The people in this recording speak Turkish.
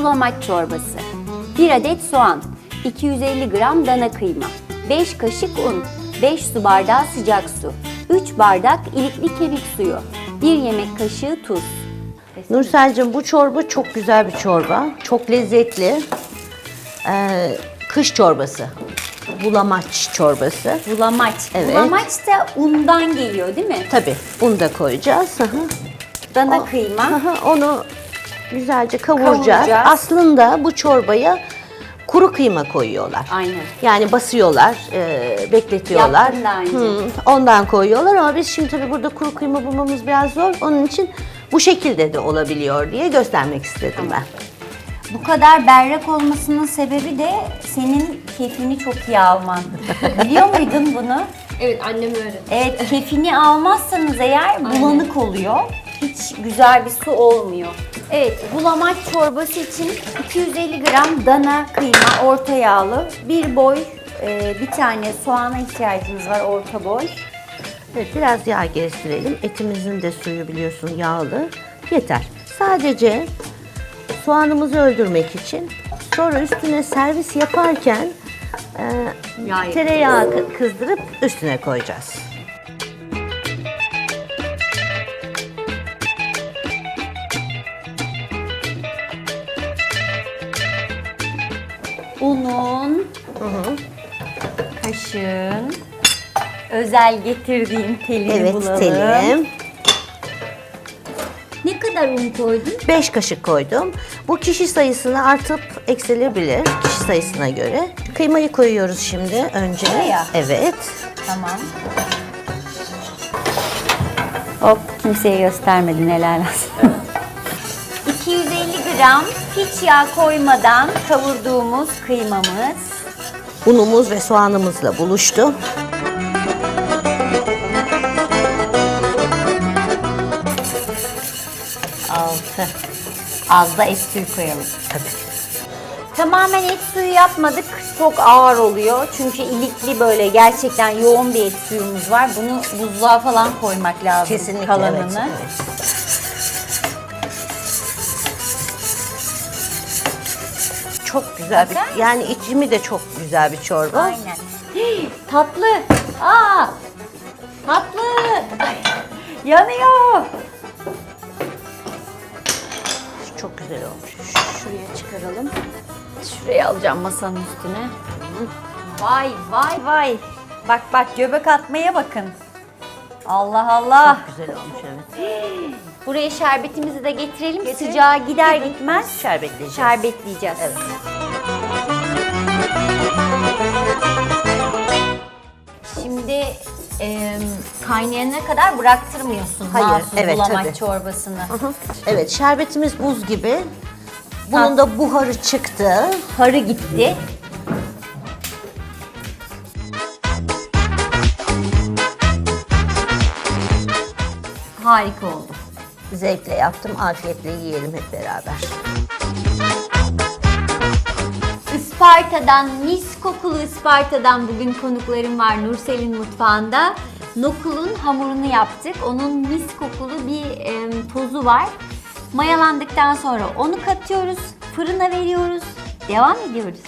bulamaç çorbası. 1 adet soğan, 250 gram dana kıyma, 5 kaşık un, 5 su bardağı sıcak su, 3 bardak ilikli kemik suyu, 1 yemek kaşığı tuz. Nursel'cim bu çorba çok güzel bir çorba. Çok lezzetli. Ee, kış çorbası. Bulamaç çorbası. Bulamaç. Evet. Bulamaç da undan geliyor değil mi? Tabii bunu da koyacağız. Dana O- kıyma. Onu güzelce kavuracağız. Kavuracağız. Aslında bu çorbaya kuru kıyma koyuyorlar. Aynen. Yani basıyorlar, e, bekletiyorlar. Yaptım daha önce. Hı, ondan koyuyorlar ama biz şimdi tabii burada kuru kıyma bulmamız biraz zor. Onun için bu şekilde de olabiliyor diye göstermek istedim ben. Bu kadar berrak olmasının sebebi de senin kefini çok iyi alman. Biliyor muydun bunu? Evet annem öyle. Evet, kefini almazsanız eğer bulanık oluyor. Hiç güzel bir su olmuyor. Evet, bulamaç çorbası için 250 gram dana kıyma, orta yağlı, bir boy, e, bir tane soğana ihtiyacımız var, orta boy. Evet, biraz yağ gezdirelim. Etimizin de suyu biliyorsun yağlı. Yeter. Sadece soğanımızı öldürmek için sonra üstüne servis yaparken e, Yağ tereyağı kı- kızdırıp üstüne koyacağız. Unun, kaşığın, özel getirdiğim telini Evet bulalım. telim. Ne kadar un koydun? 5 kaşık koydum. Bu kişi sayısını artıp eksilebilir kişi sayısına göre. Kıymayı koyuyoruz şimdi önce. Buraya? Evet. Tamam. Hop kimseye göstermedin helal olsun. 250 gram hiç yağ koymadan kavurduğumuz kıymamız. Unumuz ve soğanımızla buluştu. Altı. Az da et suyu koyalım. Tabii. Tamamen et suyu yapmadık. Çok ağır oluyor. Çünkü ilikli böyle gerçekten yoğun bir et suyumuz var. Bunu buzluğa falan koymak lazım. Kesinlikle kalanını. evet. evet. Çok güzel bir, yani içimi de çok güzel bir çorba. Aynen. Tatlı. Aa! Tatlı. Ay, yanıyor. Çok güzel olmuş. Şuraya çıkaralım. Şuraya alacağım masanın üstüne. Vay vay vay. Bak bak göbek atmaya bakın. Allah Allah. Çok güzel olmuş evet. Buraya şerbetimizi de getirelim. Sıcağı gider gitmez Şerbetleyeceğiz. şerbetleyeceğiz. Evet. Şimdi e, kaynayana kadar bıraktırmıyorsun Hayır, evet, bulamaç tabii. çorbasını. Hı. Evet şerbetimiz buz gibi. Bunun da buharı çıktı. Harı gitti. Harika oldu. Zevkle yaptım. Afiyetle yiyelim hep beraber. Isparta'dan, mis kokulu Isparta'dan bugün konuklarım var Nursel'in mutfağında. Nokulun hamurunu yaptık. Onun mis kokulu bir e, tozu var. Mayalandıktan sonra onu katıyoruz, fırına veriyoruz. Devam ediyoruz.